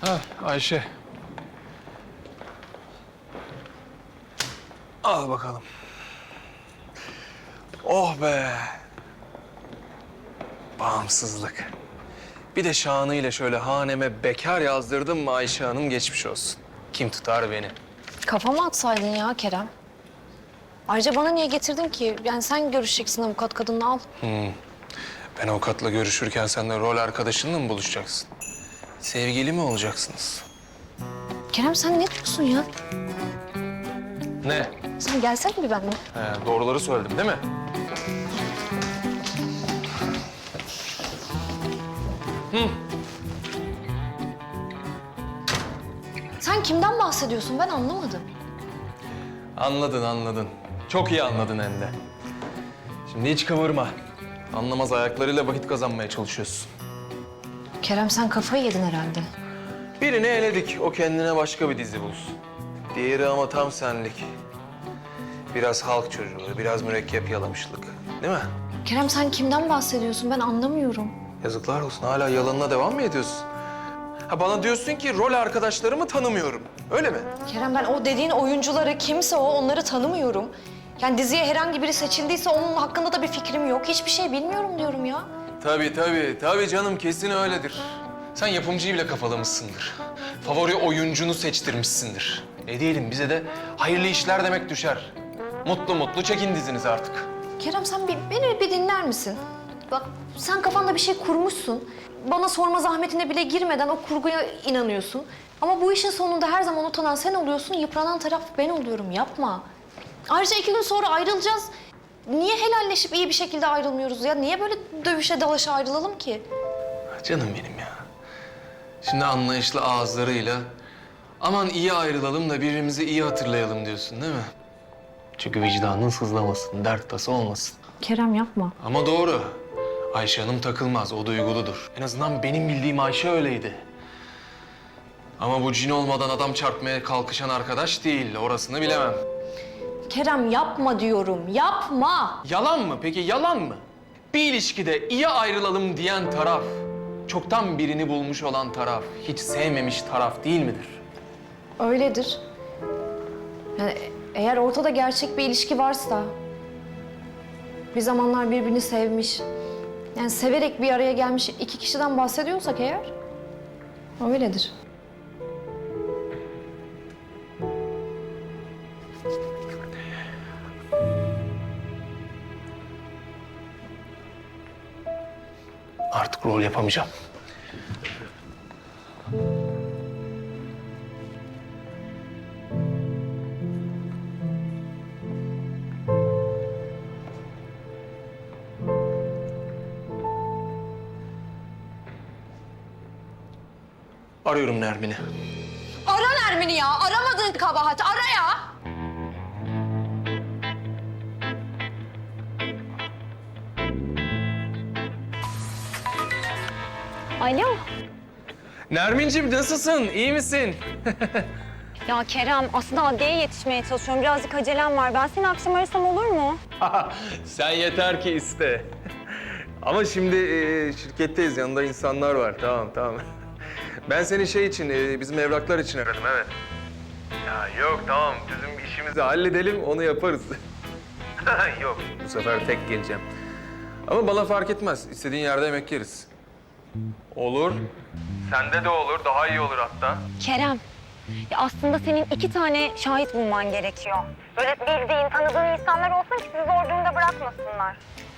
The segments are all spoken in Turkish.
Ha Ayşe. Al bakalım. Oh be. Bağımsızlık. Bir de şanıyla şöyle haneme bekar yazdırdım mı Ayşe Hanım geçmiş olsun. Kim tutar beni? Kafama atsaydın ya Kerem. Ayrıca bana niye getirdin ki? Yani sen görüşeceksin avukat kadınla al. Ben avukatla görüşürken sen de rol arkadaşınla mı buluşacaksın? Sevgili mi olacaksınız? Kerem sen ne diyorsun ya? Ne? Sen gelsene bir benimle. He, doğruları söyledim değil mi? Sen kimden bahsediyorsun ben anlamadım. Anladın anladın. Çok iyi anladın hem de. Şimdi hiç kıvırma. Anlamaz ayaklarıyla vakit kazanmaya çalışıyorsun. Kerem sen kafayı yedin herhalde. Birini eledik. O kendine başka bir dizi bulsun. Diğeri ama tam senlik. Biraz halk çocuğu, biraz mürekkep yalamışlık. Değil mi? Kerem sen kimden bahsediyorsun ben anlamıyorum. Yazıklar olsun. Hala yalanına devam mı ediyorsun? Ha bana diyorsun ki rol arkadaşlarımı tanımıyorum. Öyle mi? Kerem ben o dediğin oyuncuları kimse o onları tanımıyorum. Yani diziye herhangi biri seçildiyse onun hakkında da bir fikrim yok. Hiçbir şey bilmiyorum diyorum ya. Tabii tabii. Tabii canım kesin öyledir. Sen yapımcıyı bile kafalamışsındır. Favori oyuncunu seçtirmişsindir. Ne diyelim bize de hayırlı işler demek düşer. Mutlu mutlu çekin dizinizi artık. Kerem sen bir, beni bir dinler misin? Bak sen kafanda bir şey kurmuşsun. Bana sorma zahmetine bile girmeden o kurguya inanıyorsun. Ama bu işin sonunda her zaman utanan sen oluyorsun, yıpranan taraf ben oluyorum. Yapma. Ayrıca iki gün sonra ayrılacağız. Niye helalleşip iyi bir şekilde ayrılmıyoruz ya? Niye böyle dövüşe dalaşa ayrılalım ki? Canım benim ya. Şimdi anlayışlı ağızlarıyla aman iyi ayrılalım da birbirimizi iyi hatırlayalım diyorsun değil mi? Çünkü vicdanın sızlamasın, dert tası olmasın. Kerem yapma. Ama doğru. Ayşe Hanım takılmaz, o duyguludur. En azından benim bildiğim Ayşe öyleydi. Ama bu cin olmadan adam çarpmaya kalkışan arkadaş değil, orasını bilemem. Kerem yapma diyorum, yapma. Yalan mı? Peki yalan mı? Bir ilişkide iyi ayrılalım diyen taraf, çoktan birini bulmuş olan taraf, hiç sevmemiş taraf değil midir? Öyledir. Yani eğer ortada gerçek bir ilişki varsa, bir zamanlar birbirini sevmiş, yani severek bir araya gelmiş iki kişiden bahsediyorsak eğer, öyledir. Rol yapamayacağım. Arıyorum Nermin'i. Ara Nermin'i ya, aramadığın kabahat, ara Alo. Nermin'cim nasılsın? İyi misin? Ya Kerem aslında adliyeye yetişmeye çalışıyorum. Birazcık acelem var. Ben seni akşam arasam olur mu? Sen yeter ki iste. Ama şimdi e, şirketteyiz, yanında insanlar var. Tamam, tamam. Ben seni şey için, e, bizim evraklar için aradım, evet. Ya yok, tamam. Bizim işimizi halledelim, onu yaparız. yok, bu sefer tek geleceğim. Ama bana fark etmez. İstediğin yerde yemek yeriz. Olur. Sende de olur, daha iyi olur hatta. Kerem. Ya aslında senin iki tane şahit bulman gerekiyor. Böyle bildiğin, tanıdığın insanlar olsun ki sizi zor durumda bırakmasınlar.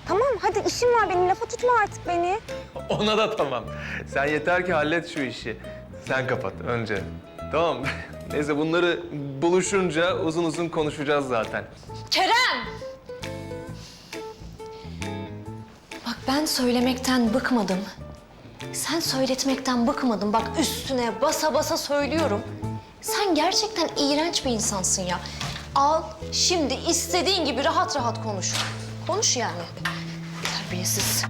Tamam hadi işim var benim. Lafa tutma artık beni. Ona da tamam. Sen yeter ki hallet şu işi. Sen kapat önce. Tamam. Neyse bunları buluşunca uzun uzun konuşacağız zaten. Kerem! Bak ben söylemekten bıkmadım. Sen söyletmekten bıkmadın. Bak üstüne basa basa söylüyorum. Sen gerçekten iğrenç bir insansın ya. Al şimdi istediğin gibi rahat rahat konuş. Konuş yani. Terbiyesiz.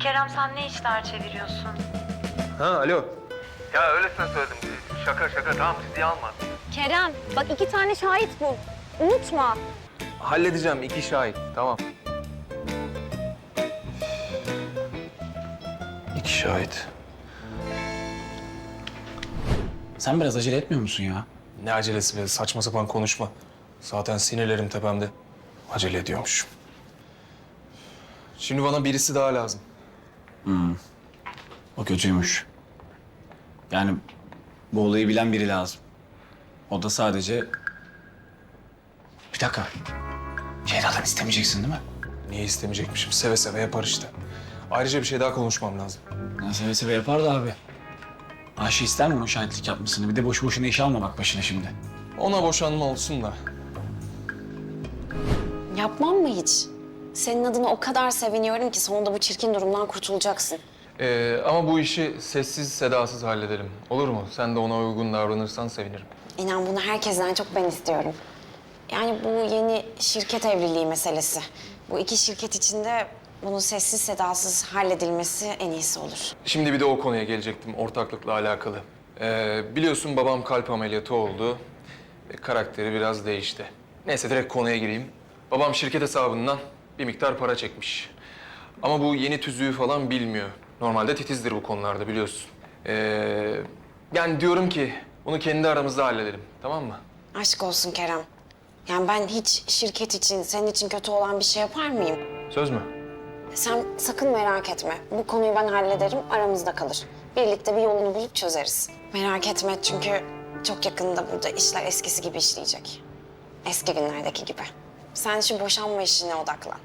Kerem sen ne işler çeviriyorsun? Ha alo. Ya öylesine söyledim. Şaka şaka tamam ciddiye alma. Kerem bak iki tane şahit bul. Unutma. Halledeceğim iki şahit tamam. İki şahit. Sen biraz acele etmiyor musun ya? Ne acelesi be saçma sapan konuşma. Zaten sinirlerim tepemde. Acele ediyormuş. Şimdi bana birisi daha lazım. O kötüymüş. Yani bu olayı bilen biri lazım. O da sadece... Bir dakika. Ceyda'dan istemeyeceksin değil mi? Niye istemeyecekmişim? Seve seve yapar işte. Ayrıca bir şey daha konuşmam lazım. Ya seve seve yapar da abi. Ayşe ister mi o şahitlik yapmasını? Bir de boşu boşuna iş alma bak başına şimdi. Ona boşanma olsun da. Yapmam mı hiç? Senin adına o kadar seviniyorum ki sonunda bu çirkin durumdan kurtulacaksın. Ee, ama bu işi sessiz sedasız halledelim. Olur mu? Sen de ona uygun davranırsan sevinirim. İnan bunu herkesten çok ben istiyorum. Yani bu yeni şirket evliliği meselesi. Bu iki şirket içinde bunun sessiz sedasız halledilmesi en iyisi olur. Şimdi bir de o konuya gelecektim ortaklıkla alakalı. Ee, biliyorsun babam kalp ameliyatı oldu. E, karakteri biraz değişti. Neyse direkt konuya gireyim. Babam şirket hesabından bir miktar para çekmiş. Ama bu yeni tüzüğü falan bilmiyor. Normalde titizdir bu konularda biliyorsun. Ee, yani diyorum ki bunu kendi aramızda halledelim tamam mı? Aşk olsun Kerem. Yani ben hiç şirket için, senin için kötü olan bir şey yapar mıyım? Söz mü? Sen sakın merak etme. Bu konuyu ben hallederim, aramızda kalır. Birlikte bir yolunu bulup çözeriz. Merak etme çünkü çok yakında burada işler eskisi gibi işleyecek. Eski günlerdeki gibi. Sen şu boşanma işine odaklan.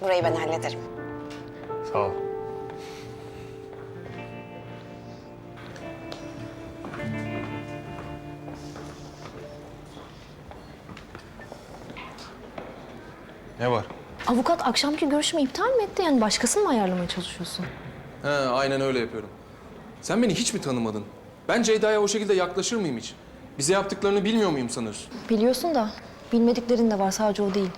Burayı ben hallederim. Sağ ol. Ne var? Avukat akşamki görüşümü iptal mi etti? Yani başkasını mı ayarlamaya çalışıyorsun? He, aynen öyle yapıyorum. Sen beni hiç mi tanımadın? Ben Ceyda'ya o şekilde yaklaşır mıyım hiç? Bize yaptıklarını bilmiyor muyum sanıyorsun? Biliyorsun da bilmediklerin de var sadece o değil.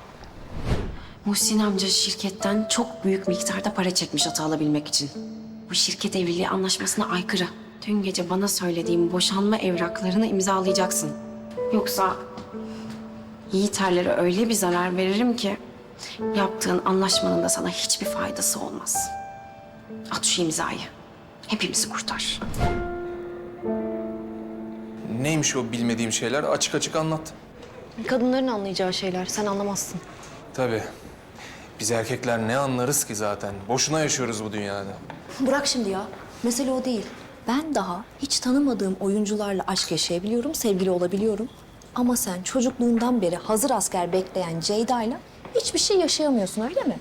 Muhsin amca şirketten çok büyük miktarda para çekmiş hata alabilmek için. Bu şirket evliliği anlaşmasına aykırı. Dün gece bana söylediğim boşanma evraklarını imzalayacaksın. Yoksa Yiğiterlere öyle bir zarar veririm ki yaptığın anlaşmanın da sana hiçbir faydası olmaz. At şu imzayı. Hepimizi kurtar. Neymiş o bilmediğim şeyler? Açık açık anlat. Kadınların anlayacağı şeyler. Sen anlamazsın. Tabii. Biz erkekler ne anlarız ki zaten? Boşuna yaşıyoruz bu dünyada. Bırak şimdi ya. Mesele o değil. Ben daha hiç tanımadığım oyuncularla aşk yaşayabiliyorum, sevgili olabiliyorum. Ama sen çocukluğundan beri hazır asker bekleyen Ceyda'yla hiçbir şey yaşayamıyorsun öyle mi?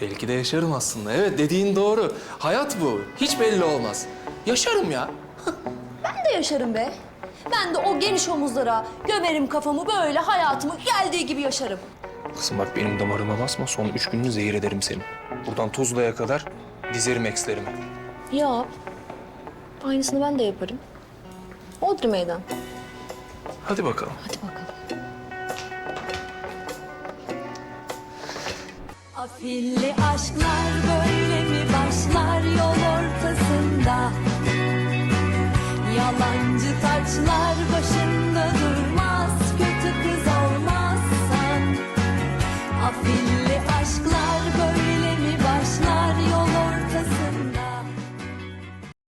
Belki de yaşarım aslında. Evet dediğin doğru. Hayat bu. Hiç belli olmaz. Yaşarım ya. Ben de yaşarım be. Ben de o geniş omuzlara gömerim kafamı böyle hayatımı geldiği gibi yaşarım. Kızım bak benim damarıma basma. Son üç gününü zehir ederim senin. Buradan Tuzla'ya kadar dizerim ekslerimi. Ya aynısını ben de yaparım. Odri meydan. Hadi bakalım. Hadi bakalım. Afilli aşklar böyle mi başlar yol ortasında? Yalancı taçlar